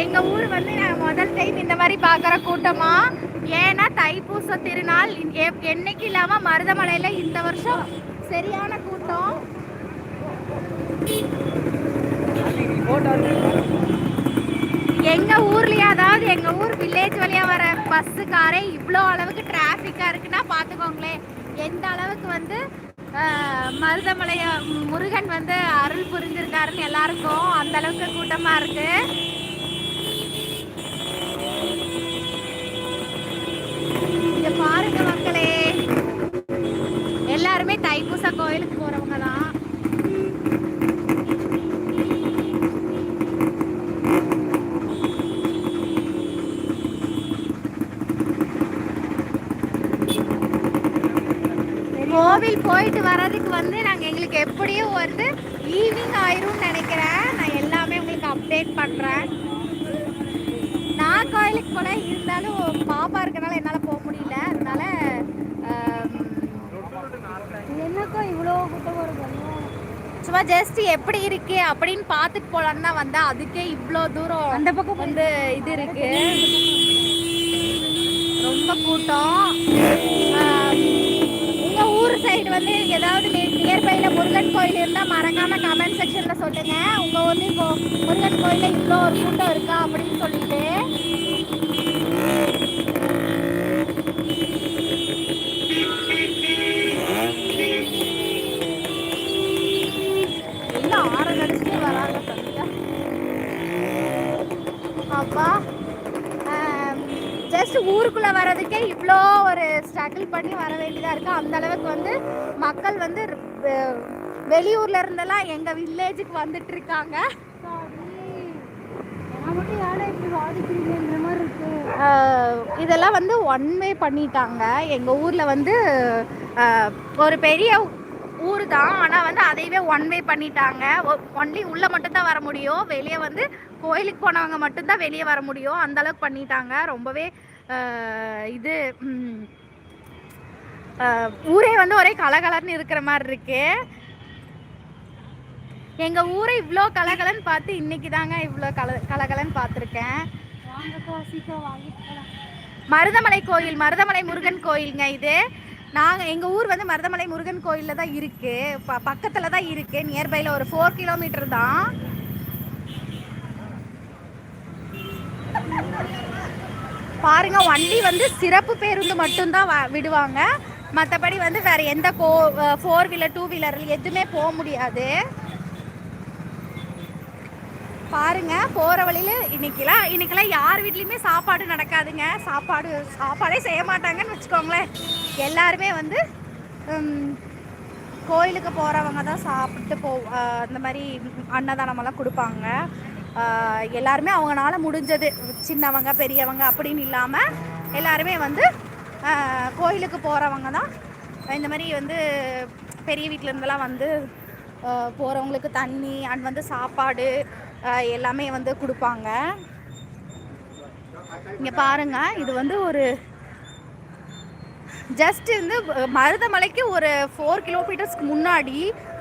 எங்க ஊர் வந்து நான் முதல் டைம் இந்த மாதிரி பார்க்குற கூட்டமா? ஏன்னா தைப்பூச திருநாள் என்னைக்கு இல்லாம மருதமலையில இந்த வருஷம் சரியான கூட்டம். எங்க ஊர்லயே அதாவது எங்க ஊர் வில்லேஜ் வழியா வர பஸ்ஸுக்காரே இவ்வளோ அளவுக்கு டிராஃபிக்கா இருக்குன்னா பாத்துக்கோங்களேன் எந்த அளவுக்கு வந்து மருதமலைய முருகன் வந்து அருள் புரிஞ்சிருக்காருன்னு எல்லாருக்கும் அந்த அளவுக்கு கூட்டமா இருக்கு. தைப்பூசா கோயிலுக்கு போறவங்க தான் கோவில் போயிட்டு வர்றதுக்கு வந்து நாங்க எங்களுக்கு எப்படியும் வந்து ஈவினிங் ஆயிரும்னு நினைக்கிறேன் நான் எல்லாமே உங்களுக்கு அப்டேட் பண்றேன் நான் கோயிலுக்கு போல இருந்தாலும் பாப்பா இருக்கனால என்னால போக முடியல அதனால ஆம், என்னக்கா இவ்வளோ கூட்டமாக இருக்கும் சும்மா ஜஸ்ட் எப்படி இருக்கு அப்படின்னு பார்த்துட்டு போலான்னு தான் வந்தேன். அதுக்கே இவ்வளோ தூரம் அந்த பக்கம் வந்து இது இருக்கு. ரொம்ப கூட்டம். உங்க ஊர் சைடு வந்து ஏதாவது நியர்பைல முருகன் கோயில் இருந்தா மறக்காம கமெண்ட் செக்ஷன்ல சொல்லுங்க. உங்க ஊர்லயும் இப்போ முருகன் கோயில்ல இவ்வளோ ஒரு கூட்டம் இருக்கா அப்படின்னு சொல்லிட்டு. ஜஸ்ட் ஊருக்குள்ள வர்றதுக்கே இவ்வளோ ஒரு ஸ்ட்ரகிள் பண்ணி வர வேண்டியதா இருக்கு. அந்த அளவுக்கு வந்து மக்கள் வந்து வெளியூர்ல இருந்தெல்லாம் எங்க வில்லேஜுக்கு வந்துட்டு இருக்காங்க. இதெல்லாம் வந்து ஒன் வே பண்ணிட்டாங்க. எங்கள் ஊரில் வந்து ஒரு பெரிய ஊர் தான் ஆனால் வந்து அதையவே ஒன் வே பண்ணிட்டாங்க. ஒன்லி உள்ளே மட்டும்தான் வர முடியும். வெளியே வந்து கோயிலுக்கு போனவங்க மட்டும்தான் வெளியே வர முடியும். அந்த அளவுக்கு பண்ணிட்டாங்க. ரொம்பவே இது ஊரே வந்து ஒரே கலகலன்னு இருக்கிற மாதிரி இருக்கு. எங்கள் ஊரை இவ்வளோ கலகலன்னு பார்த்து இன்னைக்கு தாங்க இவ்வளோ கல கலகலன்னு பார்த்துருக்கேன் வாங்கிட்டு போகலாம் மருதமலை கோயில் மருதமலை முருகன் கோயிலுங்க இது. நாங்கள் எங்கள் ஊர் வந்து மருதமலை முருகன் கோயிலில் தான் இருக்குது ப பக்கத்தில் தான் இருக்குது நியர்பையில் ஒரு ஃபோர் கிலோமீட்டர் தான். பாருங்க வண்டி வந்து சிறப்பு பேருந்து மட்டும்தான் வ- விடுவாங்க. மற்றபடி வந்து வேற எந்த கோ ஃபோர் வீலர் டூ வீலர் எதுவுமே போக முடியாது. பாருங்க போற வழியில இன்னைக்கெல்லாம் இன்னைக்கெல்லாம் யார் வீட்லயுமே சாப்பாடு நடக்காதுங்க. சாப்பாடு சாப்பாடே செய்ய மாட்டாங்கன்னு வச்சுக்கோங்களேன். எல்லாருமே வந்து கோயிலுக்கு போறவங்க தான் சாப்பிட்டு போ அந்த மாதிரி அன்னதானமெல்லாம் கொடுப்பாங்க. எல்லாருமே அவங்களால முடிஞ்சது. சின்னவங்க பெரியவங்க அப்படின்னு இல்லாமல் எல்லாருமே வந்து கோயிலுக்கு போகிறவங்க தான். இந்த மாதிரி வந்து பெரிய வீட்டிலேருந்துலாம் வந்து போகிறவங்களுக்கு தண்ணி அண்ட் வந்து சாப்பாடு எல்லாமே வந்து கொடுப்பாங்க. இங்கே பாருங்க இது வந்து ஒரு ஜஸ்ட் வந்து மருதமலைக்கு ஒரு ஃபோர் கிலோமீட்டர்ஸ்க்கு முன்னாடி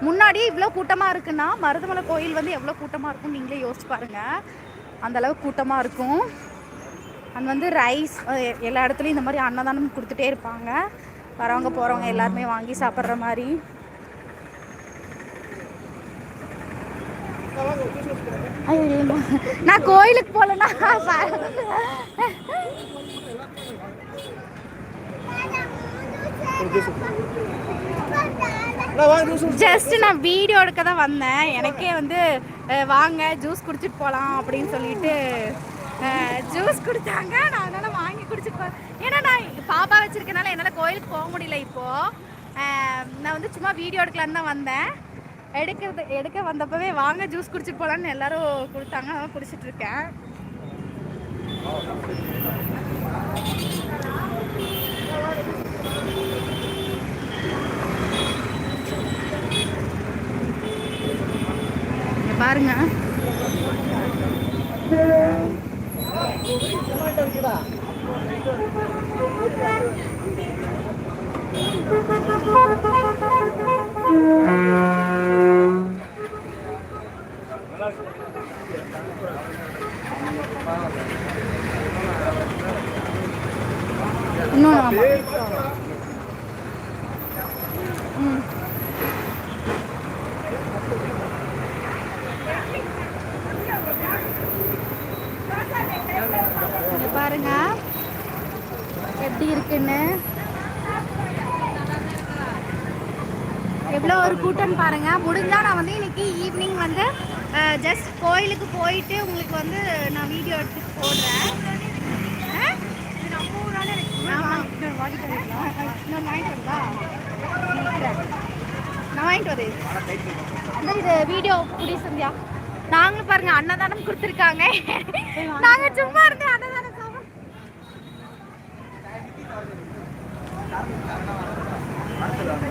முன்னாடியே இவ்வளோ கூட்டமாக இருக்குன்னா மருதமலை கோயில் வந்து எவ்வளோ கூட்டமாக இருக்கும் நீங்களே யோசிச்சு பாருங்க. அந்த அளவுக்கு கூட்டமாக இருக்கும். அண்ட் வந்து ரைஸ் எல்லா இடத்துலையும் இந்த மாதிரி அன்னதானம் கொடுத்துட்டே இருப்பாங்க. வரவங்க போகிறவங்க எல்லாருமே வாங்கி சாப்பிட்ற மாதிரி. நான் கோயிலுக்கு போகலன்னா ஜஸ்ட் நான் வீடியோ எடுக்க தான் வந்தேன். எனக்கே வந்து வாங்க ஜூஸ் குடிச்சிட்டு போகலாம் அப்படின்னு சொல்லிட்டு ஜூஸ் குடித்தாங்க. நான் அதனால் வாங்கி குடிச்சிட்டு போ ஏன்னா நான் பாப்பா வச்சுருக்கனால என்னால் கோயிலுக்கு போக முடியல இப்போது நான் வந்து சும்மா வீடியோ எடுக்கலான்னு தான் வந்தேன். எடுக்கிறது எடுக்க வந்தப்பவே வாங்க ஜூஸ் குடிச்சிட்டு போகலான்னு எல்லாரும் கொடுத்தாங்க. அதான் குடிச்சிட்டு இருக்கேன். இங்க பாருங்க. இன்னொன்று ஆமாம் ம் இங்க பாருங்க எப்படி இருக்குன்னு? எவ்வளோ ஒரு கூட்டம் பாருங்க. முடிஞ்சா நான் வந்து இன்னைக்கு ஈவினிங் வந்து ஜஸ்ட் கோயிலுக்கு போயிட்டு உங்களுக்கு வந்து நான் வீடியோ எடுத்து போடுறேன்? நான் வாங்கிட்டு வரேன். இது வீடியோ புடி சந்தியா. நாங்களும் பாருங்க அன்னதானம் கொடுத்துருக்காங்க. நாங்க சும்மா இருந்து அன்னதானம் சாப்பிடுறோம்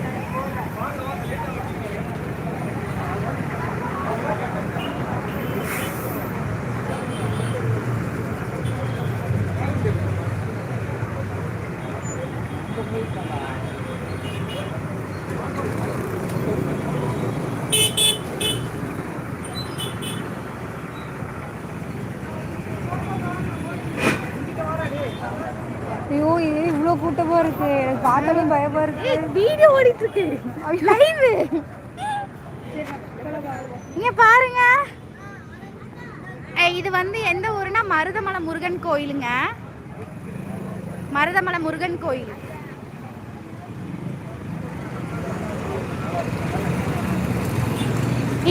இது இவ்வளோ கூட்டமாக இருக்கு? எனக்கு பார்த்தாலே பயமா இருக்கு. வீடியோ ஓடிட்டு இருக்கு லைவ் இங்க பாருங்க. இது வந்து எந்த ஊருனா மருதமலை முருகன் கோயிலுங்க. மருதமலை முருகன் கோயில்.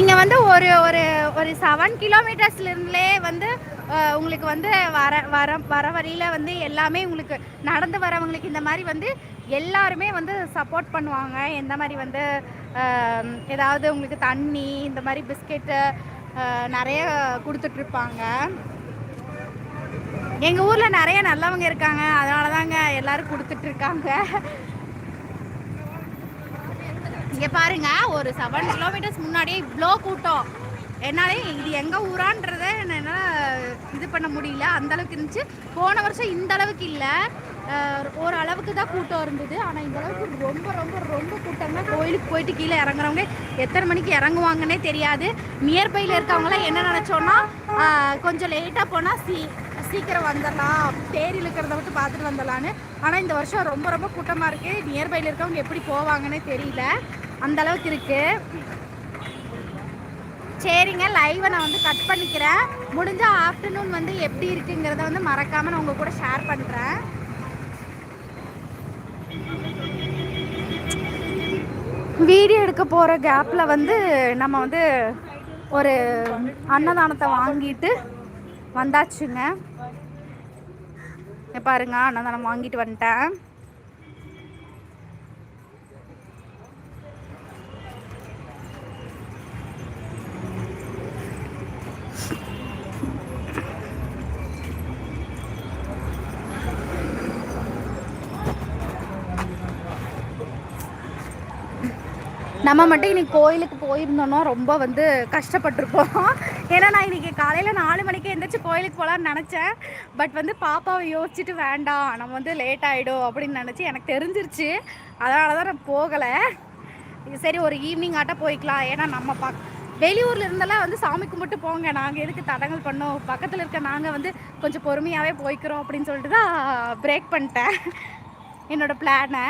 இங்க வந்து ஒரு ஒரு ஒரு செவன் கிலோமீட்டர்ஸ்லேருந்துலே வந்து உங்களுக்கு வந்து வர வர வர வழியில் வந்து எல்லாமே உங்களுக்கு நடந்து வரவங்களுக்கு இந்த மாதிரி வந்து எல்லாருமே வந்து சப்போர்ட் பண்ணுவாங்க. எந்த மாதிரி வந்து ஏதாவது உங்களுக்கு தண்ணி இந்த மாதிரி பிஸ்கெட்டு நிறைய கொடுத்துட்ருப்பாங்க. எங்கள் ஊரில் நிறைய நல்லவங்க இருக்காங்க. அதனால தாங்க எல்லாரும் கொடுத்துட்ருக்காங்க. இங்கே பாருங்கள் பாருங்க ஒரு செவன் கிலோமீட்டர்ஸ் முன்னாடியே இவ்வளோ கூட்டம். என்னாலே இது எங்க ஊரான்றத என்னால் இது பண்ண முடியல. அந்த அளவுக்கு இருந்துச்சு. போன வருஷம் இந்த அளவுக்கு இல்லை. ஒரு அளவுக்கு தான் கூட்டம் இருந்தது. ஆனால் இந்த அளவுக்கு ரொம்ப ரொம்ப ரொம்ப கூட்டம்னா கோயிலுக்கு போயிட்டு கீழே இறங்குறவங்க எத்தனை மணிக்கு இறங்குவாங்கன்னே தெரியாது. நியர்பையில் இருக்கவங்களாம் என்ன நினச்சோன்னா கொஞ்சம் லேட்டாக போனால் சீ சீக்கிரம் வந்துடலாம் தேர் இழுக்கிறத மட்டும் பார்த்துட்டு வந்துடலான்னு ஆனால் இந்த வருஷம் ரொம்ப ரொம்ப கூட்டமாக இருக்குது நியர்பையில் இருக்கவங்க எப்படி போவாங்கன்னே தெரியல. அந்த அளவுக்கு இருக்குது சரிங்க லைவை நான் வந்து கட் பண்ணிக்கிறேன். முடிஞ்ச ஆஃப்டர்நூன் வந்து எப்படி இருக்குங்கிறத வந்து மறக்காமல் நான் உங்கள் கூட ஷேர் பண்ணுறேன் வீடியோ எடுக்க போகிற கேப்பில் வந்து நம்ம வந்து ஒரு அன்னதானத்தை வாங்கிட்டு வந்தாச்சுங்க. பாருங்க அன்னதானம் வாங்கிட்டு வந்துட்டேன். நம்ம மட்டும் இன்னைக்கு கோயிலுக்கு போயிருந்தோம்னா ரொம்ப வந்து கஷ்டப்பட்டிருப்போம். ஏன்னா நான் இன்னைக்கு காலையில் நாலு மணிக்கு எந்திரிச்சு கோயிலுக்கு போகலான்னு நினச்சேன். பட் வந்து பாப்பாவை யோசிச்சுட்டு வேண்டாம். நம்ம வந்து லேட் ஆகிடும் அப்படின்னு நினச்சி எனக்கு தெரிஞ்சிருச்சு. அதனால தான் நான் போகலை. சரி ஒரு ஈவினிங் ஆட்ட போய்க்கலாம். ஏன்னா நம்ம பக் வெளியூர்ல இருந்தெல்லாம் வந்து சாமி கும்பிட்டு போங்க. நாங்கள் எதுக்கு தடங்கள் பண்ணோம்? பக்கத்தில் இருக்க நாங்கள் வந்து கொஞ்சம் பொறுமையாகவே போய்க்கிறோம் அப்படின்னு சொல்லிட்டு தான் பிரேக் பண்ணிட்டேன். என்னோடய பிளானை